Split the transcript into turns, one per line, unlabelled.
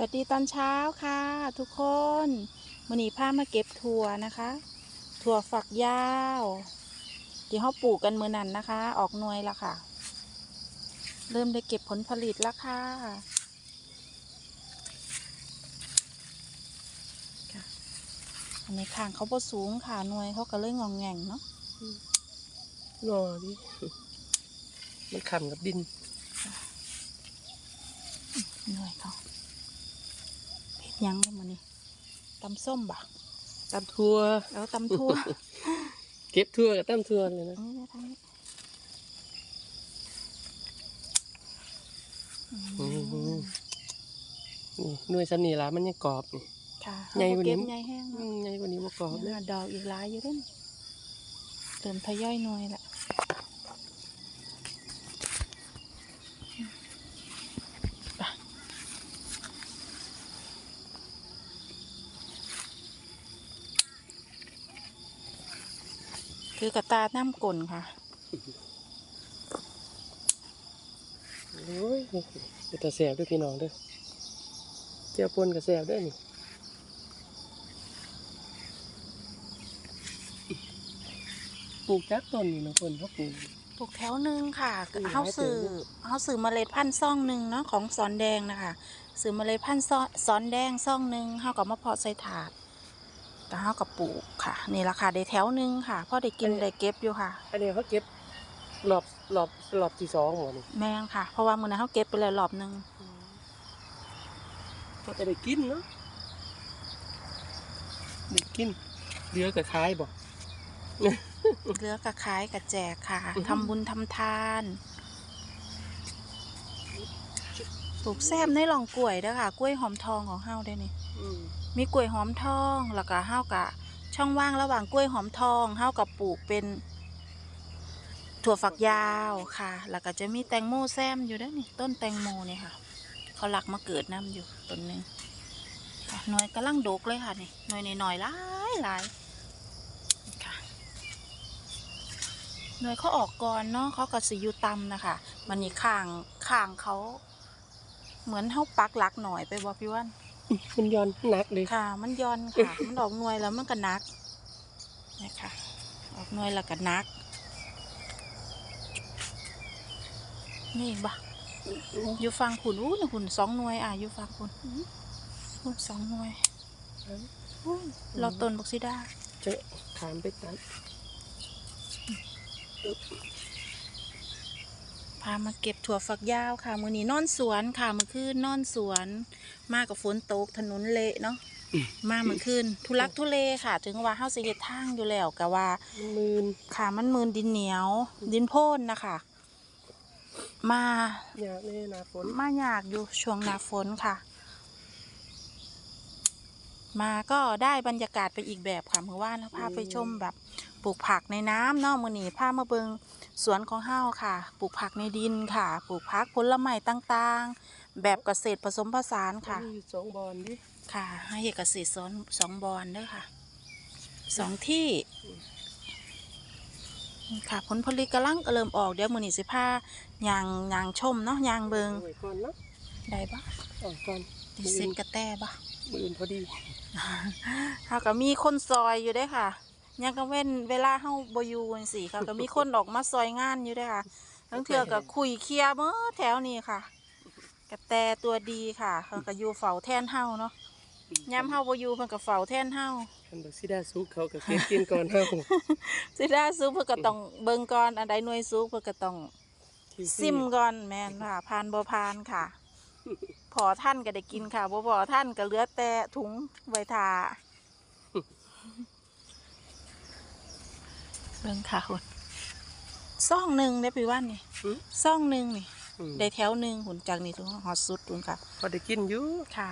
สวัสดีตอนเช้าค่ะ ทุกคนมันนี้พามาเก็บถั่วนะคะ ถั่วฝักยาวที่เขาปลูกกันมือนั้นนะคะ ออกหน่วยแล้วค่ะ เริ่มได้เก็บผลผลิตแล้วค่ะค่ะอันนี้ข้างเขาบ่สูงค่ะหน่วยเขาก็เลยงองแงงเนาะ
งอดิมันขำกับดิน
หน่วยเขาเพ็ดห ยังได้มานี่ตำส้มบ่ะ
ตำทั่ว
แล้วตำทั่ว
เก็บทั่วกับตำทั่วเลยนะ
นี่นะทางนี้
อืมนี่หน่วยสำนีละมันยังกรอบนี่
ค่ะ
ใหญ่กว่านี้
เก็บใหญ่แห้ง
อื
เนาะ
มใหญ่กว่านี้บ่กรอบเลย
หาดอกอีกหลายอยู่เด้นเติมทยอยหน่วยแหละ คือกระตาน้ำกลนค่ะ
โอ้ยเป็นตาแสบด้วยพี่น้องเด้อเจียวปนกับแสบด้วยนี่ปลูกจักต้นนี่น้องคนเขาปลูก
ปลูกแถวหนึ่งค่ะ
อืม
เฮาสื่อ
หลายแถวอยู่
เฮาสื่อเมล็ดพันธุ์ซ่องหนึ่งเนาะของสอนแดงนะคะสื่อเมล็ดพันธุ์ซ้อสอนแดงซ่องหนึ่งเฮากับมาเพาะใส่ถาด แต่เฮากับปลูกค่ะ นี่ราคาได้แถวหนึ่งค่ะพ่อได้กินได้เก็บอยู่ค่ะ
อันนี้เขาเก็บรอบรอบรอบที่สองหมดนี่
แมงค่ะ เพราะว่ามื้อนั้นเฮาเก็บไปแล้วรอบหนึง
ก็จะได้กินเนาะได้กินเหลือกับขายบ่
เหลือกระขายกระแจกค่ะ
อือฮึ
ทำบุญทำทานปลูกแซมในหลองกล้วยเด้อค่ะ กล้วยหอมทองของเฮาได้นี่
อื มี
กล้วยหอมทองแล้วก็เฮากะช่องว่างระหว่างกล้วยหอมทองเฮากับปลูกเป็น ถั่วฝักยาวค่ะ แล้วก็จะมีแตงโมแซมอยู่ด้วยนี่ต้นแตงโมเนี่ยค่ะ เขาหลักมาเกิดน้ำอยู่ต้นหนึงค่ะหน่วยกำลังโดกเลยค่ะนี่หน่วยหน่อยหลายหลายค่ะหน่วยเขาออกก่อนเนาะเขาก็สิอยู่ต่ำนะคะมันนี่ข้างข้างเขา เหมือนเฮาปักหลักหน่อยไปบ่พี่วัน
มันย้อนหนักเลย
ค่ะ มันย่อนค่ะ มันออกหน่วยแล้วมันก็หนักนี่ค่ะออกหน่วยแล้วก็หนัก นี่บ่อยู่ฟังขุนอู้นะขุนสองหน่วยอะอยู่ฟังขุนขุนสองหน่วยอู้เราต้นบักซิดา
เจะถามไปตัด
พามาเก็บถั่วฝักยาวค่ะ มือนี้นอนสวนค่ะเมื่อคืนนอนสวน มากับฝนตกถนนเละเนาะมาเมื่อคืนทุลักทุเลค่ะ ถึงว่าเฮาสิเฮ็ดทางอยู่แล้วกะว่า
มันมืน
ค่ะมันมืนดินเหนียว ดินโพ่นนะคะมา
อยากเลยหนาฝน
มาอยากอยู่ช่วงหน้าฝนค่ะ มาก็ได้บรรยากาศไปอีกแบบค่ะเมื่อวานเราพาไปชมแบบ ปลูกผักในน้ำเนอกมือนีพามาเบิงสวนของเฮาค่ะ ปลูกผักในดินค่ะ ปลูกผักผลไม้ต่างๆ แบบเกษตรผสมผสานค่ะ
มีอยู่สองบอลดิ
ค่ะ ให้เอกสิทธิ์สอนสองบอลเด้วยค่ะสองที่นี่ค่ะผลผลิตกำลังเริ่มออกเดี๋ยวมือนีสิผ้ายางยางชมเนาะยางเบิง
เอาไว้ก่อนเนาะ
ได้ปะ
เอาก่อน
ดิเซ็ตกระแตปะ
มืออื่นพอดี
เขาก็มีคนซอยอยู่เด้วยค่ะ ยังก็เว้นเวลาเฮาบอยู่จังซี่เขาก็มีคนออกมาซอยงานอยู่เด้วยค่ะทั้งเถื่อก็คุยเคลียร์เมื่อแถวนี้ค่ะกระแตตัวดีค่ะเขาก็อยู่เฝ้าแทนเฮาเนาะย้ำเฮาบ่อยู่เพิ่นก็เฝ้าแทนเฮา
คันบักซิดาซุกเขาก็เก็บกินก่อนเฮา
สิได้ซุปเพิ่นก็ต้องเบิ่งก่อนอันใดหน่วยซุปเพิ่นก็ต้อง
ที่
ซิมก่อนแม่นค่ะผ่านบ่ผ่านค่ะ พอท่านก็ได้กินค่ะบ่พอท่านก็เหลือแต่ถุงไว้ทาเบิ่งค่ะคุณซ่องหนึ่งได้ปีวันนี่
อืม
ซ่องหนึ่งนี่
อืม
ได้แถวหนึ่งหุ่นจากนี่ถึงฮอดสุดหุ่นค่ะ
พอได้กินอยู่
ค่ะ